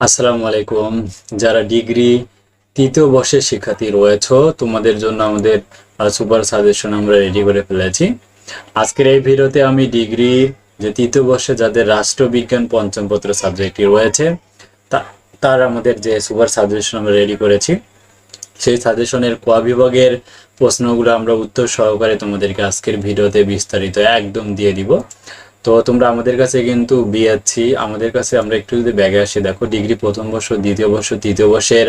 আসসালামু আলাইকুম। যারা ডিগ্রি তৃতীয় বর্ষের শিক্ষার্থী রয়েছে, তোমাদের জন্য আমাদের সুপার সাজেশন আমরা রেডি করে ফেলেছি। আজকের এই ভিডিওতে আমি ডিগ্রি যে তৃতীয় বর্ষে যাদের রাষ্ট্রবিজ্ঞান পঞ্চম পত্র সাবজেক্টটি রয়েছে, তা- তার আমাদের যে সুপার সাজেশন আমরা রেডি করেছি, সেই সাজেশনের ক বিভাগের প্রশ্নগুলো আমরা উত্তর সহকারে তোমাদেরকে আজকের ভিডিওতে বিস্তারিত একদম দিয়ে দিব। তো তোমরা আমাদের কাছে কিন্তু বিয়াচ্ছি আমাদের কাছে আমরা একটু যদি ব্যাগে আসি, দেখো ডিগ্রি প্রথম বর্ষ, দ্বিতীয় বর্ষ, তৃতীয় বর্ষের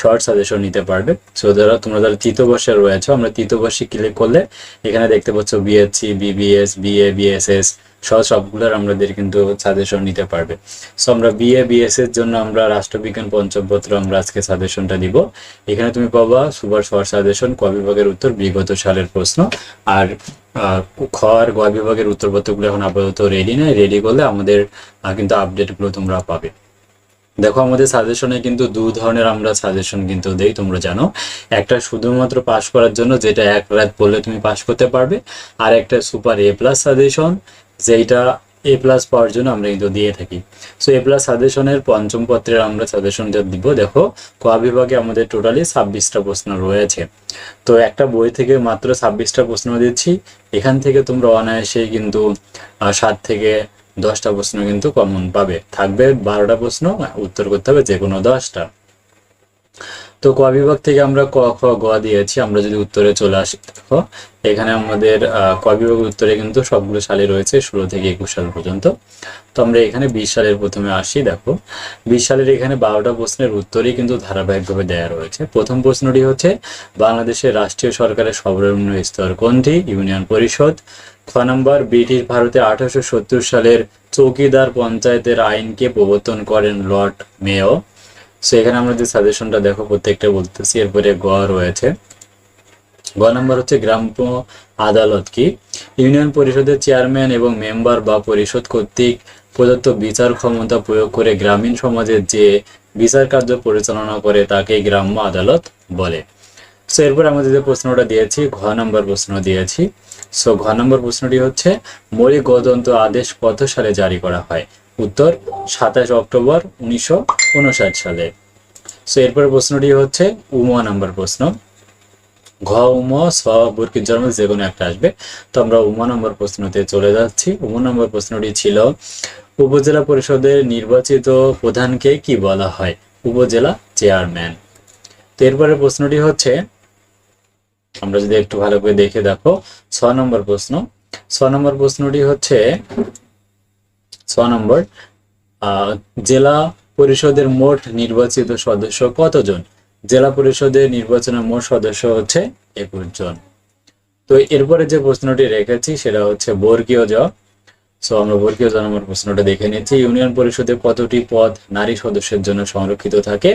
শর্ট সাজেশন নিতে পারবে। সো যারা তোমরা যারা তৃতীয় বর্ষে রয়েছে, আমরা তৃতীয় বর্ষে ক্লিক করলে এখানে দেখতে পাচ্ছ বিএসসি বিবিএস বিএ বিএসএস সহ সবগুলোর আমাদের কিন্তু সাজেশন নিতে পারবে। সো আমরা বিএ বিএস এর জন্য আমরা রাষ্ট্রবিজ্ঞান পঞ্চম পত্র আমরা আজকে সাজেশনটা দিব। এখানে তুমি পাবা সুপার শর্ট সাজেশন ক বিভাগের উত্তর বিগত সালের প্রশ্ন। আর আহ, খ আর গ বিভাগের উত্তরপত্রগুলো এখন আপাতত রেডি নেই। রেডি করলে আমাদের কিন্তু আপডেটগুলো তোমরা পাবে। দেখো আমাদের সাজেশনে কিন্তু দু ধরনের আমরা সাজেশন কিন্তু দেই তোমরা জানো। একটা শুধুমাত্র পাশ করার জন্য যেটা এক রাত পড়লে তুমি পাশ করতে পারবে। আর একটা সুপার এ প্লাস সাজেশন যেটা এ প্লাস পাওয়ার জন্য আমরা কিন্তু দিয়ে থাকি। সো এ প্লাস সাজেশনের পঞ্চম পত্রের আমরা সাজেশনটা দিব, দেখো, ক বিভাগে আমাদের টোটালি ছাব্বিশটা প্রশ্ন রয়েছে। তো একটা বই থেকে মাত্র ছাব্বিশটা প্রশ্ন দিচ্ছি। এখান থেকে তোমরা অনায়াসেই কিন্তু সাত থেকে দশটা প্রশ্ন কিন্তু কমন পাবে। থাকবে বারোটা প্রশ্ন, উত্তর করতে হবে যে কোনো দশটা। তো ক বিভাগ থেকে আমরা ক, খ, গ দিয়েছি, আমরা যদি উত্তরে চলে আসি, দেখো, এখানে আমাদের ক বিভাগ উত্তরে কিন্তু সবগুলো সালে রয়েছে, ষোলো থেকে একুশ সাল পর্যন্ত। তো আমরা এখানে বিশ সালের প্রথমে আসি, দেখো, বিশ সালের এখানে বারোটা প্রশ্নের উত্তরই কিন্তু ধারাবাহিকভাবে দেওয়া রয়েছে। প্রথম প্রশ্নটি হচ্ছে, বাংলাদেশের রাষ্ট্রীয় সরকারের সর্বনিম্ন স্তর কোনটি? ইউনিয়ন পরিষদ। খ নম্বর, ব্রিটিশ ভারতে আঠারোশো সত্তর সালের চৌকিদার পঞ্চায়েতের আইনকে প্রবর্তন করেন লর্ড মেয়। সো এখানে আমরা যে সাজেশনটা দেখো, প্রত্যেকটা বলতেছি, এরপরে গ রয়েছে। গ নম্বর হচ্ছে গ্রাম আদালত কি? ইউনিয়ন পরিষদের চেয়ারম্যান এবং মেম্বার বা পরিষদ কর্তৃক প্রদত্ত বিচার ক্ষমতা প্রয়োগ করে গ্রামীণ সমাজের যে বিচার কার্য পরিচালনা করে তাকে গ্রাম্য আদালত বলে। সো এরপর আমাদের যে প্রশ্নটা দিয়েছি, ঘ নম্বর প্রশ্ন দিয়েছি। সো ঘ নম্বর প্রশ্নটি হচ্ছে, মৌলিক গণতন্ত্র আদেশ কত সালে জারি করা হয়? উত্তর, সাতাশ অক্টোবর উনিশশো উনষাট সালে। সো এরপর প্রশ্নটি হচ্ছে, উম নাম্বার প্রশ্ন। ঘ, উম, স বর্গের জন্ম যে কোনো একটা আসবে। তো আমরা উম নম্বর প্রশ্নতে চলে যাচ্ছি। উম নম্বর প্রশ্নটি ছিল, উপজেলা পরিষদের নির্বাচিত প্রধানকে কি বলা হয়? উপজেলা চেয়ারম্যান। তো এরপরে প্রশ্নটি হচ্ছে আমরা যদি একটু ভালো করে দেখে দেখো, ছ নম্বর প্রশ্ন। ছ নম্বর প্রশ্নটি হচ্ছে, ছ নম্বর জেলা পরিষদের মোট নির্বাচিত সদস্য কতজন? জেলা পরিষদের নির্বাচনের মোট সদস্য হচ্ছে একুশ জন। তো এরপরে যে প্রশ্নটি রেখেছি সেটা হচ্ছে বর্গীয় জ। সো আমরা বর্গীয় জ নম্বর প্রশ্নটা দেখে নিচ্ছি। ইউনিয়ন পরিষদে কতটি পদ নারী সদস্যের জন্য সংরক্ষিত থাকে?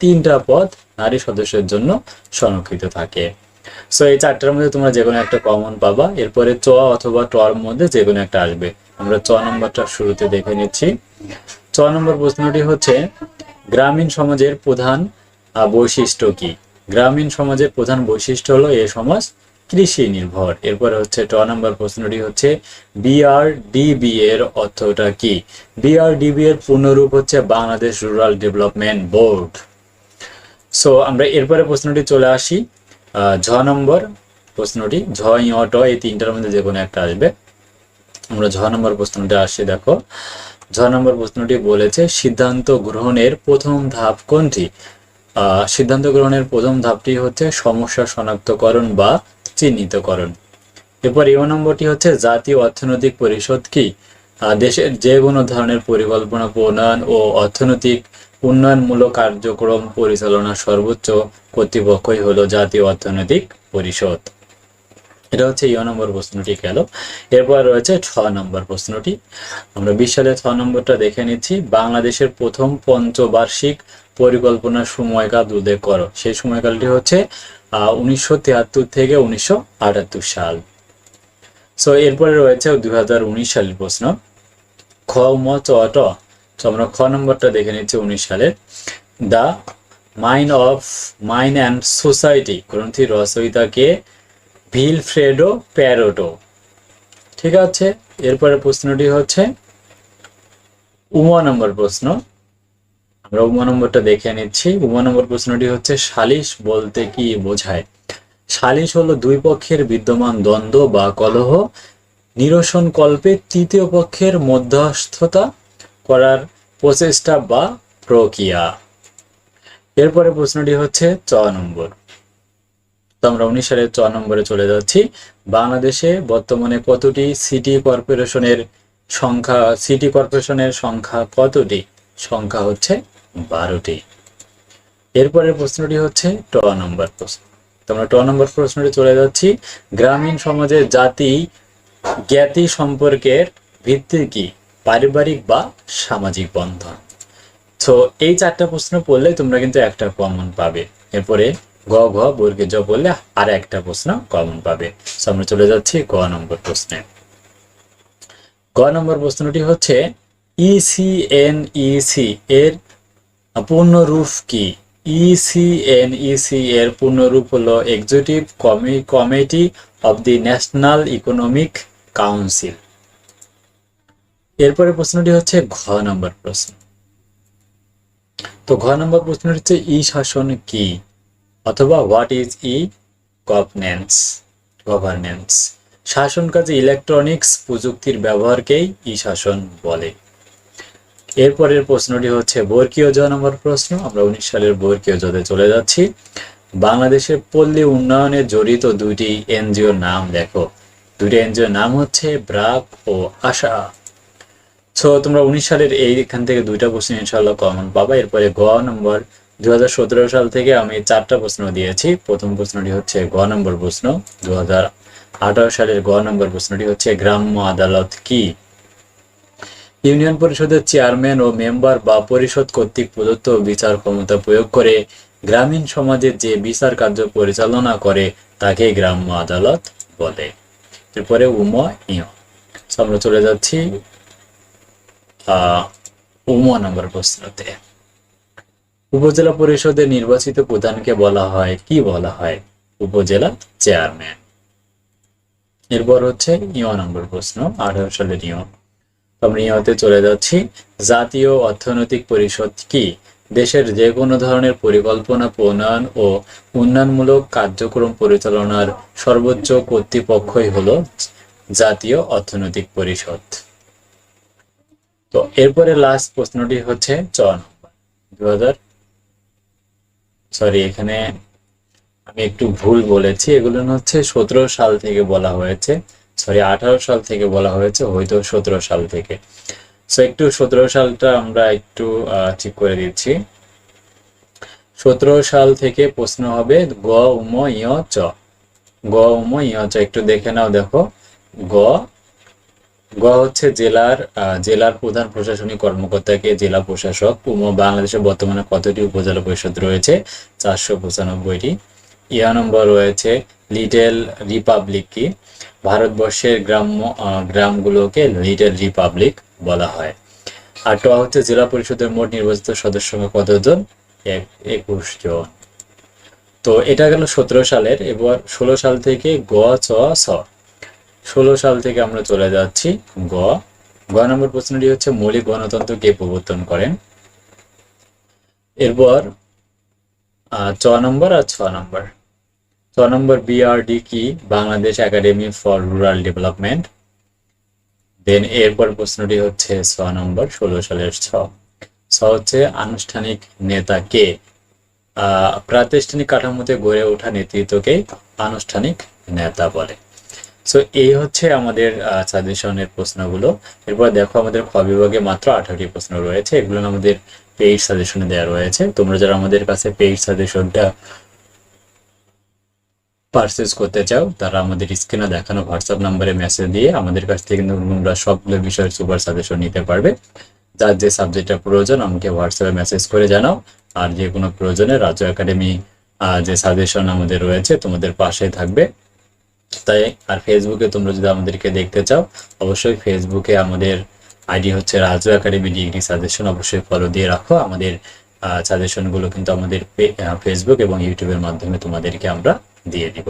তিনটা পদ নারী সদস্যের জন্য সংরক্ষিত থাকে। সো এই চারটার মধ্যে তোমরা যে কোনো একটা কমন পাবা। এরপরে চ অথবা টর মধ্যে যে কোনো একটা আসবে। আমরা চ নম্বরটা শুরুতে দেখে নিচ্ছি। চ নম্বর প্রশ্নটি হচ্ছে, গ্রামীণ সমাজের প্রধান বৈশিষ্ট্য কি? গ্রামীণ সমাজের প্রধান বৈশিষ্ট্য হলো এ সমাজ কৃষি নির্ভর। এরপরে হচ্ছে ট নম্বর প্রশ্নটি হচ্ছে বিআরডিবি এর অর্থটা কি? বিআরডিবি এর পূর্ণরূপ হচ্ছে Bangladesh rural development board. So আমরা এরপরে প্রশ্নটি চলে আসি। ঝ নম্বর প্রশ্নটি, ঝ, ই এই তিনটার মধ্যে যে কোনো একটা আসবে। আমরা ঝ নম্বর প্রশ্নটা আসি, দেখো। ঝ নম্বর প্রশ্নটি বলেছে, সিদ্ধান্ত গ্রহণের প্রথম ধাপ কোনটি? সিদ্ধান্ত গ্রহণের প্রথম ধাপটি হচ্ছে সমস্যা শনাক্তকরণ বা চিহ্নিতকরণ। এরপর এ নম্বরটি হচ্ছে, জাতীয় অর্থনৈতিক পরিষদ কি? দেশের যে কোনো ধরনের পরিকল্পনা প্রণয়ন ও অর্থনৈতিক উন্নয়নমূলক কার্যক্রম পরিচালনার সর্বোচ্চ কর্তৃপক্ষই হলো জাতীয় অর্থনৈতিক পরিষদ। এটা হচ্ছে ইয় নম্বর প্রশ্নটি গেল। এরপর রয়েছে ছ নম্বর প্রশ্নটি। আমরা বিশ সালে ছ নম্বরটা দেখে নিচ্ছি। বাংলাদেশের প্রথম পঞ্চবার্ষিক পরিকল্পনার সময়কাল উল্লেখ করো। সেই সময়কালটি হচ্ছে উনিশশো থেকে উনিশশো আটাত্তর সাল। সো এরপরে রয়েছে দুই হাজার উনিশ সালের প্রশ্ন। খ, ম, চ, ট। তো আমরা খ নম্বরটা দেখে নিচ্ছি উনিশ সালের the mind of mind and society গ্রন্থির রচয়িতাকে ভিলফ্রেডো প্যারোটো। ঠিক আছে? এরপরে প্রশ্নটি হচ্ছে, উমা নম্বর প্রশ্ন। আমরা উমা নম্বরটা দেখে নিচ্ছি। উমা নম্বর প্রশ্নটি হচ্ছে সালিশ বলতে কি বোঝায়? সালিশ হলো দুই পক্ষের বিদ্যমান দ্বন্দ্ব বা কলহ নিরসন কল্পে তৃতীয় পক্ষের মধ্যস্থতা করার প্রচেষ্টা বা প্রক্রিয়া। এরপরে প্রশ্নটি হচ্ছে চ নম্বর। তো আমরা উনিশ সালের চ নম্বরে চলে যাচ্ছি। বাংলাদেশে বর্তমানে কতটি সিটি কর্পোরেশনের সংখ্যা, সিটি কর্পোরেশনের সংখ্যা কতটি? সংখ্যা হচ্ছে বারোটি। এরপরের প্রশ্নটি হচ্ছে ট নম্বর প্রশ্ন। তো আমরা ট নম্বর প্রশ্নটি চলে যাচ্ছি। গ্রামীণ সমাজে জাতি জ্ঞাতি সম্পর্কের ভিত্তি কি? পারিবারিক বা সামাজিক বন্ধন। তো এই চারটা প্রশ্ন পড়লে তোমরা কিন্তু একটা কমন পাবে। এরপরে গ ঘ, বর্গে জ বললে আর একটা প্রশ্ন কমন পাবে। তো আমরা চলে যাচ্ছি গ নম্বর প্রশ্নে। গ নম্বর প্রশ্নটি হচ্ছে ইসিএনইসি এর পূর্ণরূপ কি? ইসিএনইসি এর পূর্ণরূপ হলো executive committee of the national economic council এরপরে প্রশ্নটি হচ্ছে ঘ নম্বর প্রশ্ন। তো ঘ নম্বর প্রশ্নটি হচ্ছে ই শাসন কি? অথবা what is e governance governance শাসন কাজে ইলেকট্রনিক্স প্রযুক্তির ব্যবহারকেই ই শাসন বলে। এরপরের প্রশ্নটি হচ্ছে বর্গীয় জ নম্বর প্রশ্ন। আমরা উনিশ সালের বর্গীয় জতে চলে যাচ্ছি। বাংলাদেশের পল্লী উন্নয়নে জড়িত দুইটি এনজিওর নাম দেখো। দুইটি এনজিওর নাম হচ্ছে ব্রাক ও আশা। সো তোমরা উনিশ সালের এইখান থেকে দুইটা প্রশ্ন ইনশাল্লাহ কমন পাবা। এরপরে গ নম্বর দু সাল থেকে আমি চারটা প্রশ্ন দিয়েছি। প্রথম প্রশ্নটি হচ্ছে গ নম্বর প্রশ্ন দু সালের গ নম্বর প্রশ্নটি হচ্ছে গ্রাম্য আদালত কি? ইউনিয়ন পরিষদের চেয়ারম্যান ও মেম্বার বা পরিষদ কর্তৃক প্রদত্ত বিচার ক্ষমতা প্রয়োগ করে গ্রামীণ সমাজের যে বিচার কার্য পরিচালনা করে, তাকে গ্রাম্য আদালত বলে। এরপরে উম ইয় আমরা চলে যাচ্ছি উম নম্বর প্রশ্নতে উপজেলা পরিষদের নির্বাচিত প্রধানকে বলা হয়, কি বলা হয়? উপজেলা চেয়ারম্যান। এরপর হচ্ছে ইয় নম্বর প্রশ্ন, আঠারো সালের নিয়ম। আমরা ইয়তে চলে যাচ্ছি। জাতীয় অর্থনৈতিক পরিষদ কি? দেশের যে কোনো ধরনের পরিকল্পনা, প্রণয়ন ও উন্নয়নমূলক কার্যক্রম পরিচালনার সর্বোচ্চ কর্তৃপক্ষই হলো জাতীয় অর্থনৈতিক পরিষদ। তো এরপরে লাস্ট প্রশ্নটি হচ্ছে চ নম্বর। সরি এখানে আমি একটু ভুল বলেছি। এগুলো হচ্ছে সতেরো সাল থেকে বলা হয়েছে। সরি আঠারো সাল থেকে বলা হয়েছে, হয়তো সতেরো সাল থেকে। সো একটু সতেরো সালটা আমরা একটু ঠিক করে দিচ্ছি। সতেরো সাল থেকে প্রশ্ন হবে, গ, উম ইয় চ। গ, উম ইয় চ, একটু দেখে নাও দেখো। গ গ হচ্ছে জেলার জেলার প্রধান প্রশাসনিক কর্মকর্তাকে জেলা প্রশাসক। বাংলাদেশে বর্তমানে কতটি উপজেলা পরিষদ রয়েছে? চারশো পঁচানব্বইটি। ইয়া নম্বর রয়েছে লিটেল রিপাবলিক কি ভারতবর্ষের গ্রাম্য গ্রামগুলোকে লিটল রিপাবলিক বলা হয়। আর ট হচ্ছে জেলা পরিষদের মোট নির্বাচিত সদস্য কতজন? একুশ জন। তো এটা গেল সতেরো সালের, এবার ষোলো সাল থেকে গ চ, স। ষোলো সাল থেকে আমরা চলে যাচ্ছি গ। গ নম্বর প্রশ্নটি হচ্ছে, মৌলিক গণতন্ত্র কে প্রবর্তন করেন? এরপর ছ নম্বর আর ছ নম্বর। ছ নম্বর বিআরডি কি? Bangladesh academy for rural development then এরপর প্রশ্নটি হচ্ছে, ছ নম্বর, ষোলো সালের ছ। ছ হচ্ছে, আনুষ্ঠানিক নেতা কে? প্রাতিষ্ঠানিক কাঠামোতে গড়ে ওঠা নেতৃত্বকে আনুষ্ঠানিক নেতা বলে। সো এই হচ্ছে আমাদের সাজেশনের প্রশ্নগুলো। এরপর দেখো আমাদের খ বিভাগে মাত্র আঠারোটি প্রশ্ন রয়েছে। এগুলো আমাদের পেইড সাজেশনে দেওয়া রয়েছে। তোমরা যারা আমাদের কাছে পেইড সাজেশনটা পারচেস করতে চাও, তারা আমাদের স্ক্রিনে দেখানো হোয়াটসঅ্যাপ নাম্বারে মেসেজ দিয়ে আমাদের কাছ থেকে কিন্তু তোমরা সবগুলো বিষয়ের সুপার সাজেশন নিতে পারবে। যার যে সাবজেক্টটা প্রয়োজন, আমাকে হোয়াটসঅ্যাপে মেসেজ করে জানাও। আর যে কোনো প্রয়োজনে রাজ্য একাডেমি যে সাজেশন আমাদের রয়েছে, তোমাদের পাশে থাকবে। তাই, আর ফেসবুকে তোমরা যদি আমাদেরকে দেখতে চাও, অবশ্যই ফেসবুকে আমাদের আইডি হচ্ছে রাজু একাডেমি ডিগ্রি সাজেশন অবশ্যই ফলো দিয়ে রাখো। আমাদের সাজেশনগুলো কিন্তু আমাদের ফেসবুক এবং ইউটিউবের মাধ্যমে তোমাদেরকে আমরা দিয়ে দিব।